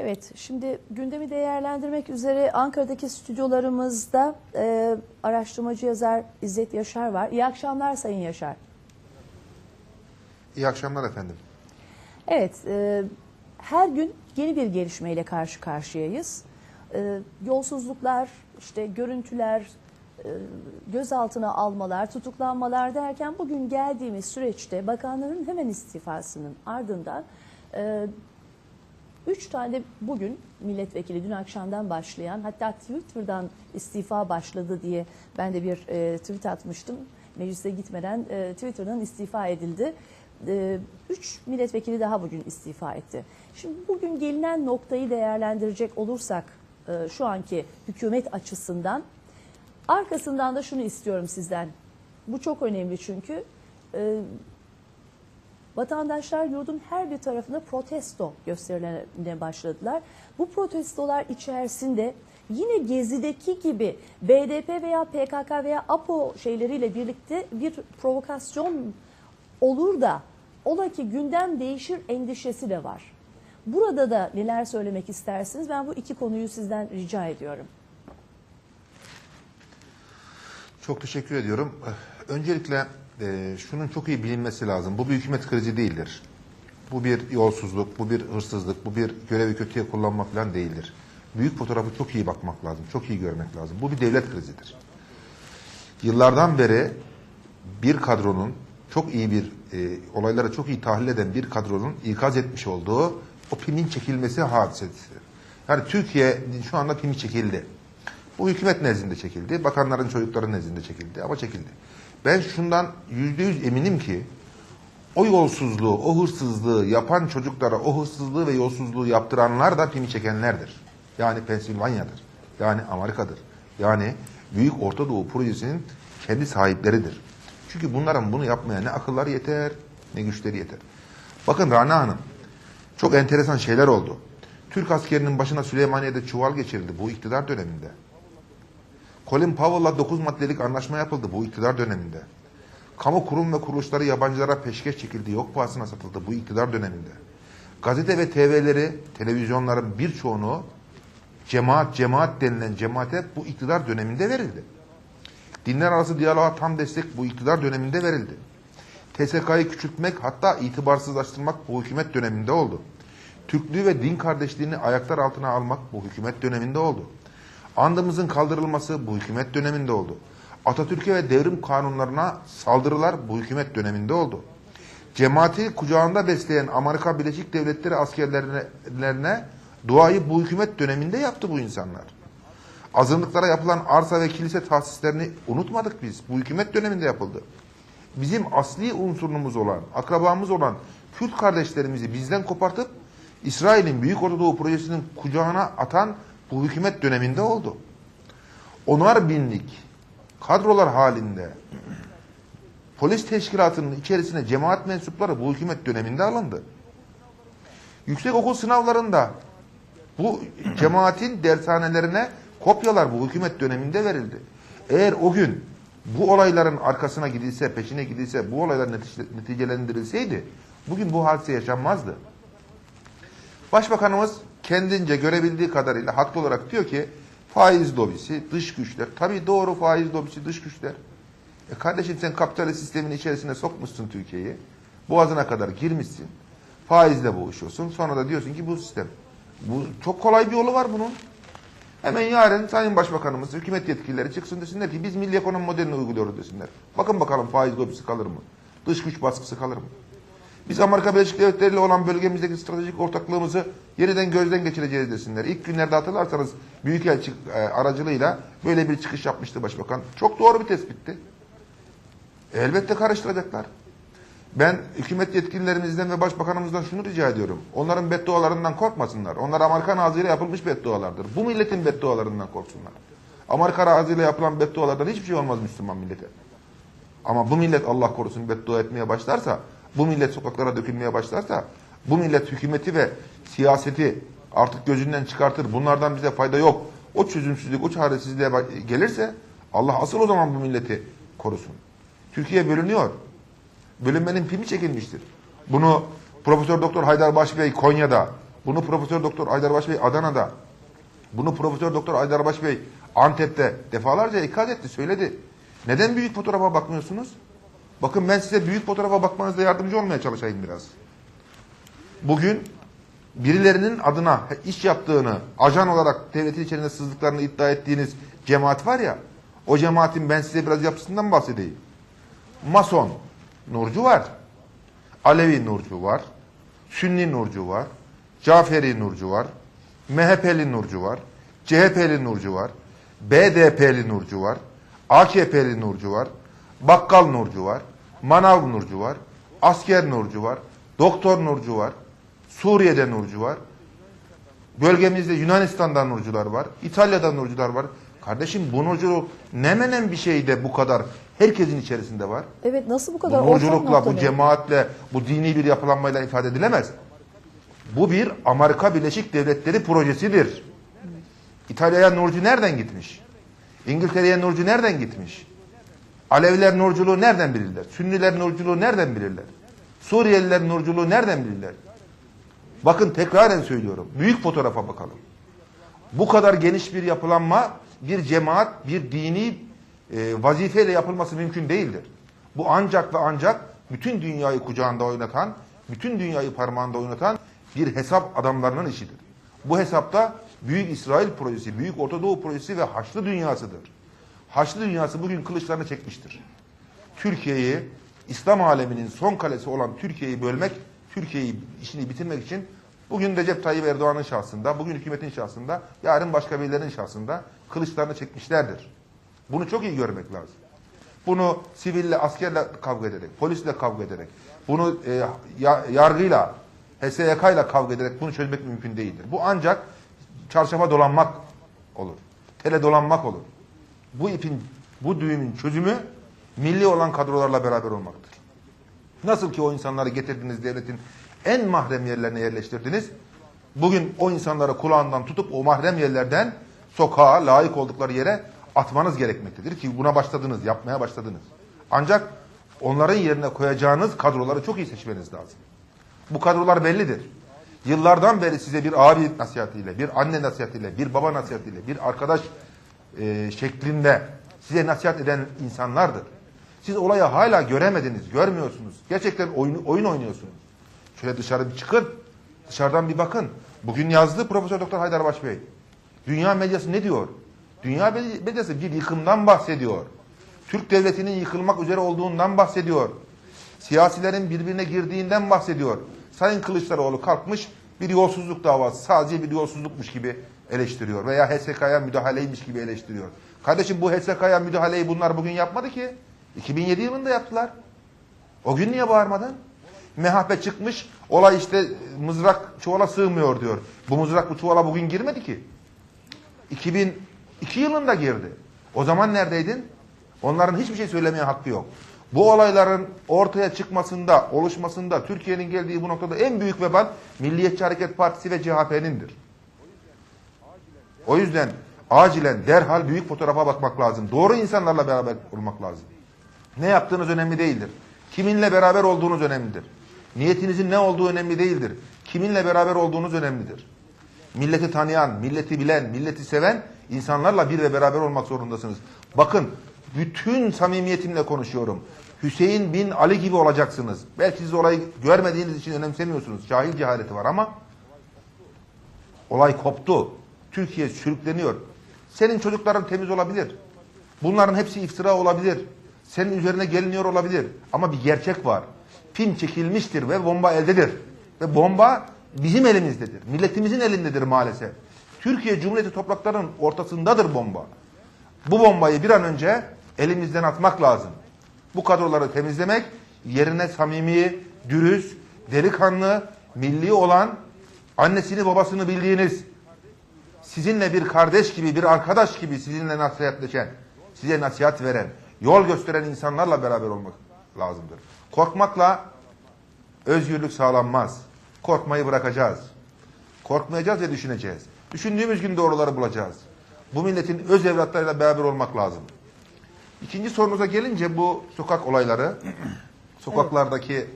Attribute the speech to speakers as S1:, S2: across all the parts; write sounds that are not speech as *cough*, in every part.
S1: Evet, şimdi gündemi değerlendirmek üzere Ankara'daki stüdyolarımızda e, araştırmacı yazar İzzet Yaşar var. İyi akşamlar Sayın Yaşar.
S2: İyi akşamlar efendim.
S1: Evet, e, her gün yeni bir gelişmeyle karşı karşıyayız. E, yolsuzluklar, işte görüntüler, e, gözaltına almalar, tutuklanmalar derken bugün geldiğimiz süreçte bakanların hemen istifasının ardından e, Üç tane bugün milletvekili dün akşamdan başlayan hatta Twitter'dan istifa başladı diye ben de bir e, tweet atmıştım. Meclise gitmeden e, Twitter'dan istifa edildi. E, üç milletvekili daha bugün istifa etti. Şimdi bugün gelinen noktayı değerlendirecek olursak e, şu anki hükümet açısından arkasından da şunu istiyorum sizden. Bu çok önemli çünkü. Vatandaşlar yurdun her bir tarafında protesto gösterilerine başladılar. Bu protestolar içerisinde yine Gezi'deki gibi BDP veya PKK veya APO şeyleriyle birlikte bir provokasyon olur da ola ki gündem değişir endişesi de var. Burada da neler söylemek istersiniz? Ben bu iki konuyu sizden rica ediyorum.
S2: Çok teşekkür ediyorum. Öncelikle e, şunun çok iyi bilinmesi lazım. Bu bir hükümet krizi değildir. Bu bir yolsuzluk, bu bir hırsızlık, bu bir görevi kötüye kullanma falan değildir. Büyük fotoğrafı çok iyi bakmak lazım, çok iyi görmek lazım. Bu bir devlet krizidir. Yıllardan beri bir kadronun çok iyi bir e, olayları çok iyi tahlil eden bir kadronun ikaz etmiş olduğu o pimin çekilmesi hadisesidir. Yani Türkiye şu anda pimi çekildi. Bu hükümet nezdinde çekildi, bakanların çocukları nezdinde çekildi ama çekildi. Ben şundan yüzde yüz eminim ki o yolsuzluğu, o hırsızlığı yapan çocuklara o hırsızlığı ve yolsuzluğu yaptıranlar da pimi çekenlerdir. Yani Pensilvanya'dır. Yani Amerika'dır. Yani Büyük Orta Doğu Projesi'nin kendi sahipleridir. Çünkü bunların bunu yapmaya ne akılları yeter ne güçleri yeter. Bakın Rana Hanım çok enteresan şeyler oldu. Türk askerinin başına Süleymaniye'de çuval geçirildi bu iktidar döneminde. Colin Powell'la 9 maddelik anlaşma yapıldı bu iktidar döneminde. Kamu kurum ve kuruluşları yabancılara peşkeş çekildi, yok pahasına satıldı bu iktidar döneminde. Gazete ve TV'leri, televizyonların birçoğunu cemaat, cemaat denilen cemaate bu iktidar döneminde verildi. Dinler arası diyaloğa tam destek bu iktidar döneminde verildi. TSK'yı küçültmek hatta itibarsızlaştırmak bu hükümet döneminde oldu. Türklüğü ve din kardeşliğini ayaklar altına almak bu hükümet döneminde oldu. Andımızın kaldırılması bu hükümet döneminde oldu. Atatürk'e ve devrim kanunlarına saldırılar bu hükümet döneminde oldu. Cemaati kucağında besleyen Amerika Birleşik Devletleri askerlerine duayı bu hükümet döneminde yaptı bu insanlar. Azınlıklara yapılan arsa ve kilise tahsislerini unutmadık biz. Bu hükümet döneminde yapıldı. Bizim asli unsurumuz olan, akrabamız olan Kürt kardeşlerimizi bizden kopartıp İsrail'in Büyük Ortadoğu Projesi'nin kucağına atan bu hükümet döneminde oldu. Onar binlik kadrolar halinde polis teşkilatının içerisine cemaat mensupları bu hükümet döneminde alındı. Yüksek okul sınavlarında bu cemaatin dershanelerine kopyalar bu hükümet döneminde verildi. Eğer o gün bu olayların arkasına gidilse, peşine gidilse, bu olaylar netice- neticelendirilseydi bugün bu hadise yaşanmazdı. Başbakanımız kendince görebildiği kadarıyla haklı olarak diyor ki faiz lobisi, dış güçler. Tabii doğru faiz lobisi, dış güçler. E kardeşim sen kapitalist sistemin içerisine sokmuşsun Türkiye'yi. Boğazına kadar girmişsin. Faizle boğuşuyorsun. Sonra da diyorsun ki bu sistem. Bu çok kolay bir yolu var bunun. Hemen yarın Sayın Başbakanımız, hükümet yetkilileri çıksın desinler ki biz milli ekonomi modelini uyguluyoruz desinler. Bakın bakalım faiz lobisi kalır mı? Dış güç baskısı kalır mı? Biz Amerika Birleşik Devletleri ile olan bölgemizdeki stratejik ortaklığımızı yeniden gözden geçireceğiz desinler. İlk günlerde hatırlarsanız Büyükelçi e, aracılığıyla böyle bir çıkış yapmıştı Başbakan. Çok doğru bir tespitti. Elbette karıştıracaklar. Ben hükümet yetkililerimizden ve başbakanımızdan şunu rica ediyorum. Onların beddualarından korkmasınlar. Onlar Amerikan ağzıyla yapılmış beddualardır. Bu milletin beddualarından korksunlar. Amerikan ağzıyla yapılan beddualardan hiçbir şey olmaz Müslüman millete. Ama bu millet Allah korusun beddua etmeye başlarsa, bu millet sokaklara dökülmeye başlarsa, bu millet hükümeti ve siyaseti artık gözünden çıkartır. Bunlardan bize fayda yok. O çözümsüzlük, o çaresizliğe gelirse Allah asıl o zaman bu milleti korusun. Türkiye bölünüyor. Bölünmenin pimi çekilmiştir. Bunu Profesör Doktor Haydar Başbey Konya'da Bunu Profesör Doktor Aydarbaş Bey Adana'da, bunu Profesör Doktor Aydarbaş Bey Antep'te defalarca ikaz etti, söyledi. Neden büyük fotoğrafa bakmıyorsunuz? Bakın ben size büyük fotoğrafa bakmanızda yardımcı olmaya çalışayım biraz. Bugün birilerinin adına iş yaptığını, ajan olarak devletin içerisinde sızdıklarını iddia ettiğiniz cemaat var ya, o cemaatin ben size biraz yapısından bahsedeyim. Mason Nurcu var. Alevi Nurcu var. Sünni Nurcu var. Caferi Nurcu var. MHP'li Nurcu var. CHP'li Nurcu var. BDP'li Nurcu var. AKP'li Nurcu var. Bakkal Nurcu var. Manav Nurcu var. Asker Nurcu var. Doktor Nurcu var. Suriye'de Nurcu var. Bölgemizde Yunanistan'dan Nurcular var. İtalya'dan Nurcular var. Kardeşim bu Nurculuk ne menen bir şeyde bu kadar herkesin içerisinde var.
S1: Evet nasıl bu
S2: Bu
S1: kadar ortak
S2: nurculukla, bu cemaatle, bu dini bir yapılanmayla ifade edilemez. Bu bir Amerika Birleşik Devletleri projesidir. İtalya'ya nurcu nereden gitmiş? İngiltere'ye nurcu nereden gitmiş? Aleviler nurculuğu nereden bilirler? Sünniler nurculuğu nereden bilirler? Suriyeliler nurculuğu nereden bilirler? Bakın tekraren söylüyorum. Büyük fotoğrafa bakalım. Bu kadar geniş bir yapılanma bir cemaat, bir dini e, vazifeyle yapılması mümkün değildir. Bu ancak ve ancak bütün dünyayı kucağında oynatan, bütün dünyayı parmağında oynatan bir hesap adamlarının işidir. Bu hesapta Büyük İsrail projesi, Büyük Orta Doğu projesi ve Haçlı dünyasıdır. Haçlı dünyası bugün kılıçlarını çekmiştir. Türkiye'yi, İslam aleminin son kalesi olan Türkiye'yi bölmek, Türkiye'yi işini bitirmek için bugün Recep Tayyip Erdoğan'ın şahsında, bugün hükümetin şahsında, yarın başka birilerinin şahsında kılıçlarını çekmişlerdir. Bunu çok iyi görmek lazım. Bunu siville, askerle kavga ederek, polisle kavga ederek, bunu e, ya- yargıyla, HSYK kavga ederek bunu çözmek mümkün değildir. Bu ancak çarşafa dolanmak olur. Tele dolanmak olur. Bu ipin, bu düğümün çözümü milli olan kadrolarla beraber olmaktır. Nasıl ki o insanları getirdiniz devletin en mahrem yerlerine yerleştirdiniz. Bugün o insanları kulağından tutup o mahrem yerlerden sokağa layık oldukları yere atmanız gerekmektedir ki buna başladınız, yapmaya başladınız. Ancak onların yerine koyacağınız kadroları çok iyi seçmeniz lazım. Bu kadrolar bellidir. Yıllardan beri size bir abi nasihatiyle, bir anne nasihatiyle, bir baba nasihatiyle, bir arkadaş e, şeklinde size nasihat eden insanlardır. Siz olayı hala göremediniz, görmüyorsunuz. Gerçekten oyun, oyun oynuyorsunuz. Şöyle dışarı bir çıkın, dışarıdan bir bakın. Bugün yazdı Profesör Doktor Haydarbaş Bey. Dünya medyası ne diyor? Dünya medyası bir yıkımdan bahsediyor. Türk devletinin yıkılmak üzere olduğundan bahsediyor. Siyasilerin birbirine girdiğinden bahsediyor. Sayın Kılıçdaroğlu kalkmış bir yolsuzluk davası sadece bir yolsuzlukmuş gibi eleştiriyor. Veya HSK'ya müdahaleymiş gibi eleştiriyor. Kardeşim bu HSK'ya müdahaleyi bunlar bugün yapmadı ki. 2007 yılında yaptılar. O gün niye bağırmadın? MHP çıkmış, olay işte mızrak çuvala sığmıyor diyor. Bu mızrak bu çuvala bugün girmedi ki. 2002 yılında girdi. O zaman neredeydin? Onların hiçbir şey söylemeye hakkı yok. Bu olayların ortaya çıkmasında, oluşmasında Türkiye'nin geldiği bu noktada en büyük vebal Milliyetçi Hareket Partisi ve CHP'nindir. O yüzden acilen derhal büyük fotoğrafa bakmak lazım. Doğru insanlarla beraber olmak lazım. Ne yaptığınız önemli değildir. Kiminle beraber olduğunuz önemlidir. Niyetinizin ne olduğu önemli değildir. Kiminle beraber olduğunuz önemlidir. Milleti tanıyan, milleti bilen, milleti seven insanlarla bir ve beraber olmak zorundasınız. Bakın bütün samimiyetimle konuşuyorum. Hüseyin bin Ali gibi olacaksınız. Belki siz olayı görmediğiniz için önemsemiyorsunuz. Cahil cehaleti var ama olay koptu. Türkiye sürükleniyor. Senin çocukların temiz olabilir. Bunların hepsi iftira olabilir. Senin üzerine geliniyor olabilir. Ama bir gerçek var. Film çekilmiştir ve bomba eldedir. Ve bomba bizim elimizdedir. Milletimizin elindedir maalesef. Türkiye Cumhuriyeti topraklarının ortasındadır bomba. Bu bombayı bir an önce elimizden atmak lazım. Bu kadroları temizlemek, yerine samimi, dürüst, delikanlı, milli olan, annesini babasını bildiğiniz, sizinle bir kardeş gibi, bir arkadaş gibi sizinle nasihatleşen, size nasihat veren, yol gösteren insanlarla beraber olmak lazımdır. Korkmakla özgürlük sağlanmaz. Korkmayı bırakacağız. Korkmayacağız ve düşüneceğiz. Düşündüğümüz gün doğruları bulacağız. Bu milletin öz evlatlarıyla beraber olmak lazım. İkinci sorunuza gelince bu sokak olayları, *clears throat* sokaklardaki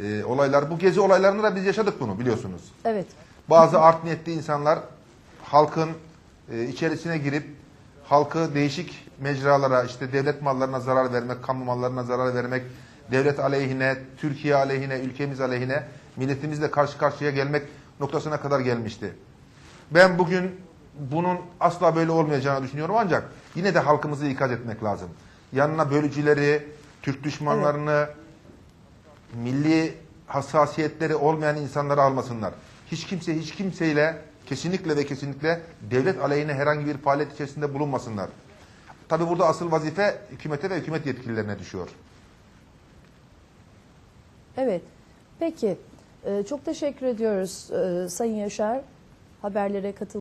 S2: e, olaylar, bu gezi olaylarında da biz yaşadık bunu biliyorsunuz.
S1: Evet.
S2: Bazı art niyetli insanlar halkın e, içerisine girip halkı değişik mecralara, işte devlet mallarına zarar vermek, kamu mallarına zarar vermek, devlet aleyhine, Türkiye aleyhine, ülkemiz aleyhine, milletimizle karşı karşıya gelmek noktasına kadar gelmişti. Ben bugün bunun asla böyle olmayacağını düşünüyorum ancak yine de halkımızı ikaz etmek lazım. Yanına bölücüleri, Türk düşmanlarını, milli hassasiyetleri olmayan insanları almasınlar. Hiç kimse hiç kimseyle kesinlikle ve kesinlikle devlet aleyhine herhangi bir faaliyet içerisinde bulunmasınlar. Tabi burada asıl vazife hükümete ve hükümet yetkililerine düşüyor.
S1: Evet. Peki. e, çok teşekkür ediyoruz e, Sayın Yaşar. Haberlere katıl